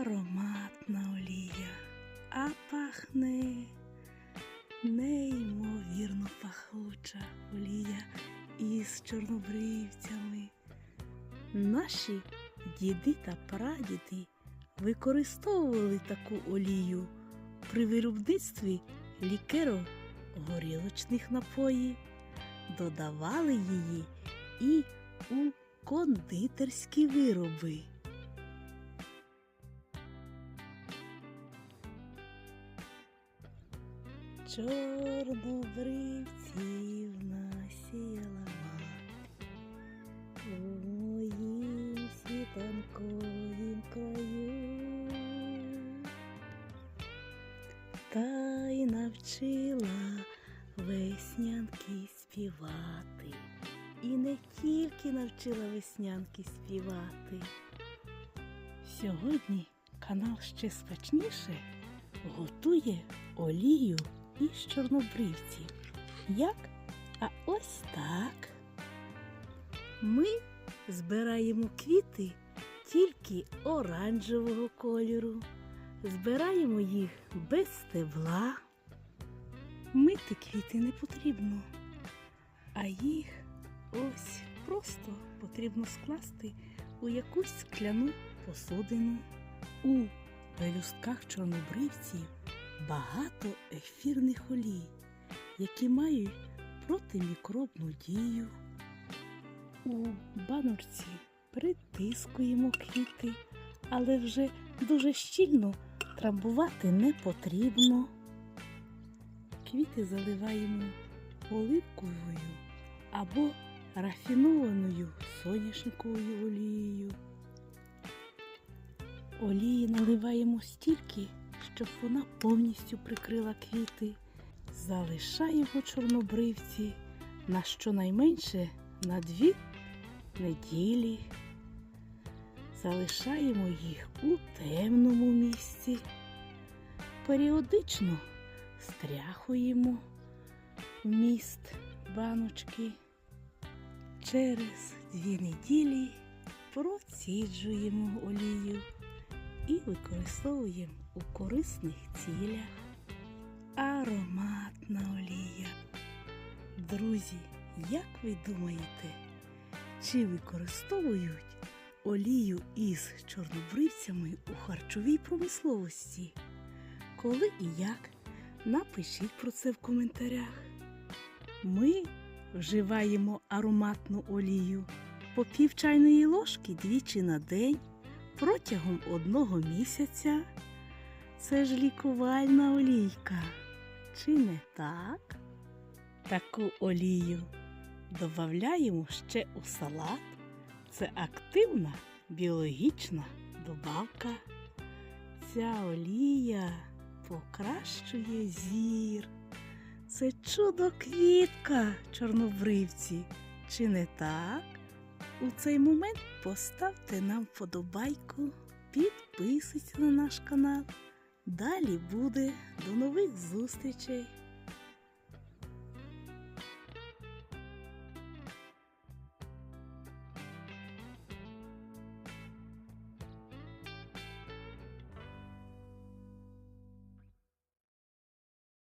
ароматна олія, а пахне неймовірно пахуча олія із чорнобривцями. Наші діди та прадіди використовували таку олію при виробництві лікеро горілочних напоїв, додавали її і у кондитерські вироби. Чорнобривців насіяла у моїм світанковім краю, та й навчила веснянки співати, і не тільки навчила веснянки співати. Сьогодні канал ще смачніше готує олію із чорнобривців. Як? А ось так. Ми збираємо квіти тільки оранжевого кольору. Збираємо їх без стебла. Мити квіти не потрібно, а їх ось просто потрібно скласти у якусь скляну посудину. У пелюстках чорнобривців багато ефірних олій, які мають протимікробну дію. У баночці притискуємо квіти, але вже дуже щільно трамбувати не потрібно. Квіти заливаємо оливковою або рафінованою соняшниковою олією. Олії наливаємо стільки, щоб вона повністю прикрила квіти. Залишаємо чорнобривці на щонайменше на дві неділі. Залишаємо їх у темному місці. Періодично стряхуємо вміст баночки. Через дві неділі проціджуємо олію і використовуємо у корисних цілях. Ароматна олія. Друзі, як ви думаєте, чи використовують олію із чорнобривцями у харчовій промисловості? Коли і як? Напишіть про це в коментарях. Ми вживаємо ароматну олію по пів чайної ложки двічі на день протягом одного місяця. Це ж лікувальна олійка. Чи не так? Таку олію додаємо ще у салат. Це активна біологічна добавка. Ця олія покращує зір. Це чудо квітка, чорнобривці. Чи не так? У цей момент поставте нам вподобайку, підписуйтесь на наш канал. Далі буде. До нових зустрічей!